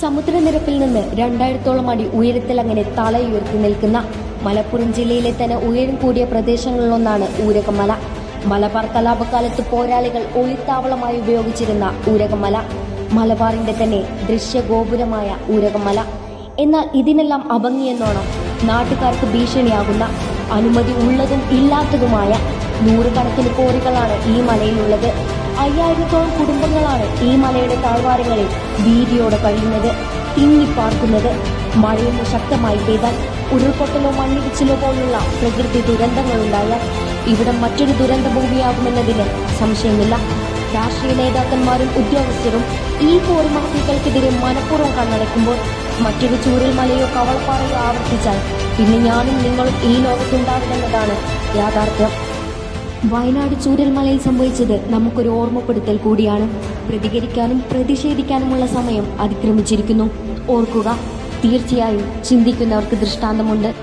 സമുദ്രനിരപ്പിൽ നിന്ന് രണ്ടായിരത്തോളം അടി ഉയരത്തിൽ അങ്ങനെ തലയുയർത്തി നിൽക്കുന്ന മലപ്പുറം ജില്ലയിലെ തന്നെ ഉയരം കൂടിയ പ്രദേശങ്ങളിലൊന്നാണ് ഊരകമല. മലബാർ കലാപകാലത്ത് പോരാളികൾ ഒളിത്താവളമായി ഉപയോഗിച്ചിരുന്ന ഊരകമല. മലബാറിന്റെ തന്നെ ദൃശ്യഗോപുരമായ ഊരകമല. എന്നാൽ ഇതിനെല്ലാം അഭംഗിയെന്നോണം നാട്ടുകാർക്ക് ഭീഷണിയാകുന്ന അനുമതി ഉള്ളതും ഇല്ലാത്തതുമായ നൂറുകണക്കിന് കോറികളാണ് ഈ മലയിലുള്ളത്. അയ്യായിരത്തോളം കുടുംബങ്ങളാണ് ഈ മലയുടെ താഴ്വാരങ്ങളിൽ ഭീതിയോടെ കഴിയുന്നത് തിങ്ങിപ്പാർക്കുന്നത്. മഴയൊന്ന് ശക്തമായി പെയ്താൽ ഉരുൾപൊട്ടലോ മണ്ണിടിച്ചിലോ പോലുള്ള പ്രകൃതി ദുരന്തങ്ങളുണ്ടായാൽ ഇവിടം മറ്റൊരു ദുരന്ത ഭൂമിയാകുമെന്നതിന് സംശയമില്ല. രാഷ്ട്രീയ നേതാക്കന്മാരും ഉദ്യോഗസ്ഥരും ഈ കോറി മാഫിയകൾക്കെതിരെ മനഃപൂർവം കണ്ണടക്കുമ്പോൾ മറ്റൊരു ചൂരൽ മലയോ കവളപ്പാറയോ ആവർത്തിച്ചാൽ പിന്നെ ഞാനും നിങ്ങളും ഈ ലോകത്തുണ്ടാകുമെന്നതാണ് യാഥാർത്ഥ്യം. വയനാട് ചൂരൽമലയിൽ സംഭവിച്ചത് നമുക്കൊരു ഓർമ്മപ്പെടുത്തൽ കൂടിയാണ്. പ്രതികരിക്കാനും പ്രതിഷേധിക്കാനുമുള്ള സമയം അതിക്രമിച്ചിരിക്കുന്നു. ഓർക്കുക തീർച്ചയായും ചിന്തിക്കുന്നവർക്ക് ദൃഷ്ടാന്തമുണ്ട്.